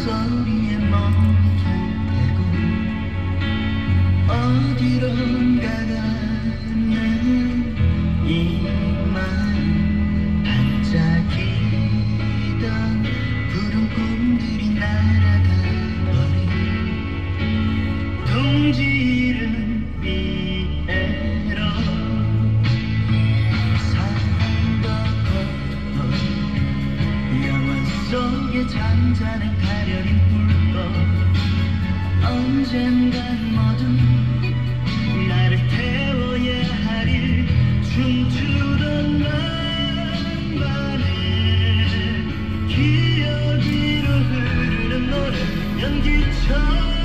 소리에 멈칫 대고 어디론가 가는 이만 반짝이던 구름꿈들이 날아가 버린 동지 내 잠자는 가려린 불꽃. 언젠간 뭐든 나를 태워야 하리. 춤추던 낭만에 기억이로 흐르는 노래 연기처럼